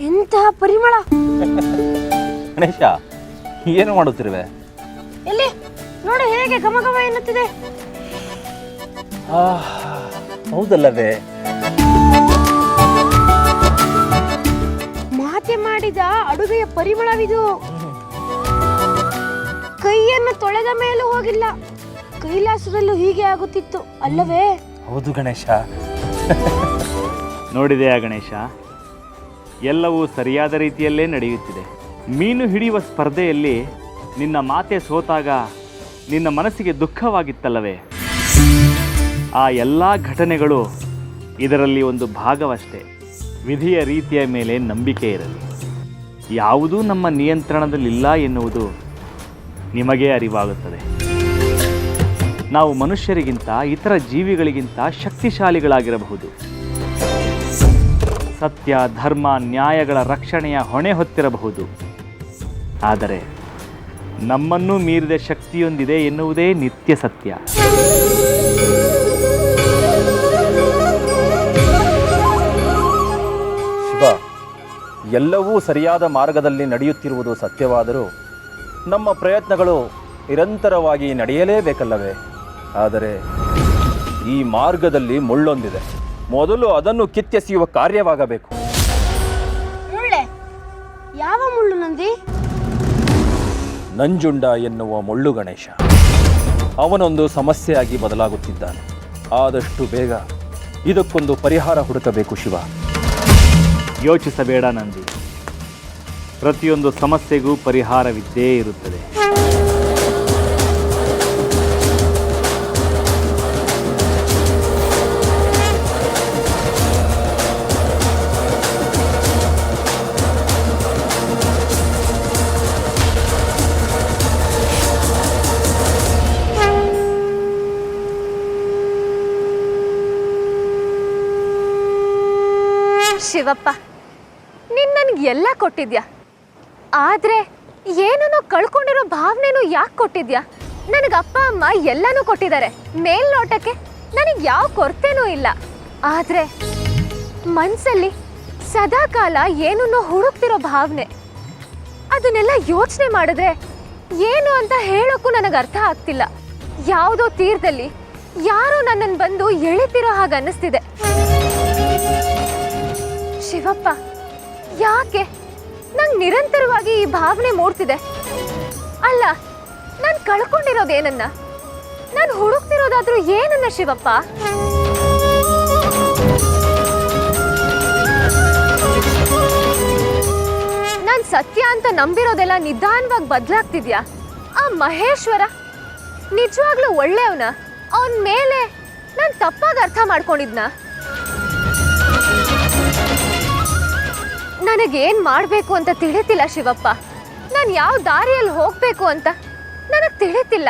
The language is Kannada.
ಎಂತಹ ಪರಿಮಳ? ಗಣೇಶ ಏನು ಮಾಡುತ್ತಿರುವೆ? ಎಲ್ಲಿ? ನೋಡು ಹೇಗೆ ಗಮಗಮ ಘಮ ಎನ್ನುತ್ತಿದೆ. ಹೌದಲ್ಲವೇ? ಮಾತೆ ಮಾಡಿದ ಅಡುಗೆಯ ಪರಿಮಳವಿದು. ಕೈಯನ್ನು ತೊಳೆದ ಮೇಲೂ ಹೋಗಿಲ್ಲ. ಕೈಲಾಸದಲ್ಲೂ ಹೀಗೆ ಆಗುತ್ತಿತ್ತು ಅಲ್ಲವೇ? ಹೌದು ಗಣೇಶ. ನೋಡಿದೆಯಾ ಗಣೇಶ? ಎಲ್ಲವೂ ಸರಿಯಾದ ರೀತಿಯಲ್ಲೇ ನಡೆಯುತ್ತಿದೆ. ಮೀನು ಹಿಡಿಯುವ ಸ್ಪರ್ಧೆಯಲ್ಲಿ ನಿನ್ನ ಮಾತೆ ಸೋತಾಗ ನಿನ್ನ ಮನಸ್ಸಿಗೆ ದುಃಖವಾಗಿತ್ತಲ್ಲವೇ? ಆ ಎಲ್ಲ ಘಟನೆಗಳು ಇದರಲ್ಲಿ ಒಂದು ಭಾಗವಷ್ಟೇ. ವಿಧಿಯ ರೀತಿಯ ಮೇಲೆ ನಂಬಿಕೆ ಇರಲಿ. ಯಾವುದೂ ನಮ್ಮ ನಿಯಂತ್ರಣದಲ್ಲಿಲ್ಲ ಎನ್ನುವುದು ನಿಮಗೇ ಅರಿವಾಗುತ್ತದೆ. ನಾವು ಮನುಷ್ಯರಿಗಿಂತ ಇತರ ಜೀವಿಗಳಿಗಿಂತ ಶಕ್ತಿಶಾಲಿಗಳಾಗಿರಬಹುದು. ಸತ್ಯ, ಧರ್ಮ, ನ್ಯಾಯಗಳ ರಕ್ಷಣೆಯ ಹೊಣೆ ಹೊತ್ತಿರಬಹುದು. ಆದರೆ ನಮ್ಮನ್ನು ಮೀರಿದ ಶಕ್ತಿಯೊಂದಿದೆ ಎನ್ನುವುದೇ ನಿತ್ಯ ಸತ್ಯ. ಶಿವ, ಎಲ್ಲವೂ ಸರಿಯಾದ ಮಾರ್ಗದಲ್ಲಿ ನಡೆಯುತ್ತಿರುವುದು ಸತ್ಯವಾದರೂ ನಮ್ಮ ಪ್ರಯತ್ನಗಳು ನಿರಂತರವಾಗಿ ನಡೆಯಲೇಬೇಕಲ್ಲವೇ? ಆದರೆ ಈ ಮಾರ್ಗದಲ್ಲಿ ಮುಳ್ಳೊಂದಿದೆ. ಮೊದಲು ಅದನ್ನು ಕಿತ್ತೆಸೆಯುವ ಕಾರ್ಯವಾಗಬೇಕು. ಮುಳ್ಳೆ ಯಾವ ಮುಳ್ಳು ನಂದಿ? ನಂಜುಂಡ ಎನ್ನುವ ಮುಳ್ಳು ಗಣೇಶ. ಅವನೊಂದು ಸಮಸ್ಯೆಯಾಗಿ ಬದಲಾಗುತ್ತಿದ್ದಾನೆ. ಆದಷ್ಟು ಬೇಗ ಇದಕ್ಕೊಂದು ಪರಿಹಾರ ಹುಡುಕಬೇಕು ಶಿವ. ಯೋಚಿಸಬೇಡ ನಂದಿ. ಪ್ರತಿಯೊಂದು ಸಮಸ್ಯೆಗೂ ಪರಿಹಾರವಿದ್ದೇ ಇರುತ್ತದೆ. ಶಿವಪ್ಪ, ನೀನ್ ನನಗೆ ಎಲ್ಲ ಕೊಟ್ಟಿದ್ಯಾ? ಆದ್ರೆ ಏನನ್ನೋ ಕಳ್ಕೊಂಡಿರೋ ಭಾವನೆನೂ ಯಾಕೆ ಕೊಟ್ಟಿದ್ಯಾ? ನನಗೆ ಅಪ್ಪ, ಅಮ್ಮ ಎಲ್ಲನೂ ಕೊಟ್ಟಿದ್ದಾರೆ. ಮೇಲ್ನೋಟಕ್ಕೆ ನನಗೆ ಯಾವ ಕೊರತೆನೂ ಇಲ್ಲ. ಆದ್ರೆ ಮನ್ಸಲ್ಲಿ ಸದಾಕಾಲ ಏನನ್ನೋ ಹುಡುಕ್ತಿರೋ ಭಾವನೆ. ಅದನ್ನೆಲ್ಲ ಯೋಚನೆ ಮಾಡಿದ್ರೆ ಏನು ಅಂತ ಹೇಳೋಕ್ಕೂ ನನಗೆ ಅರ್ಥ ಆಗ್ತಿಲ್ಲ. ಯಾವುದೋ ತೀರದಲ್ಲಿ ಯಾರೋ ನನ್ನನ್ನು ಬಂದು ಎಳಿತಿರೋ ಹಾಗೆ ಅನ್ನಿಸ್ತಿದೆ. ಶಿವಪ್ಪ. ಯಾಕೆ? ನಂಗೆ ನಿರಂತರವಾಗಿ ಈ ಭಾವನೆ ಮೂಡ್ತಿದೆ. ಅಲ್ಲ, ನಾನು ಕಳ್ಕೊಂಡಿರೋದೇನನ್ನ? ನಾನು ಹುಡುಕ್ತಿರೋದಾದ್ರೂ ಏನನ್ನ ಶಿವಪ್ಪ? ನಾನು ಸತ್ಯ ಅಂತ ನಂಬಿರೋದೆಲ್ಲ ನಿಧಾನವಾಗಿ ಬದಲಾಗ್ತಿದ್ಯಾ? ಆ ಮಹೇಶ್ವರ? ನಿಜವಾಗ್ಲೂ ಒಳ್ಳೆಯವನ? ಅವನ ಮೇಲೆ ನಾನು ತಪ್ಪಾಗಿ ಅರ್ಥ ಮಾಡ್ಕೊಂಡಿದ್ನಾ? ನನಗೇನ್ ಮಾಡಬೇಕು ಅಂತ ತಿಳಿತಿಲ್ಲ ಶಿವಪ್ಪ. ನಾನು ಯಾವ ದಾರಿಯಲ್ಲಿ ಹೋಗ್ಬೇಕು ಅಂತ ನನಗೆ ತಿಳಿತಿಲ್ಲ.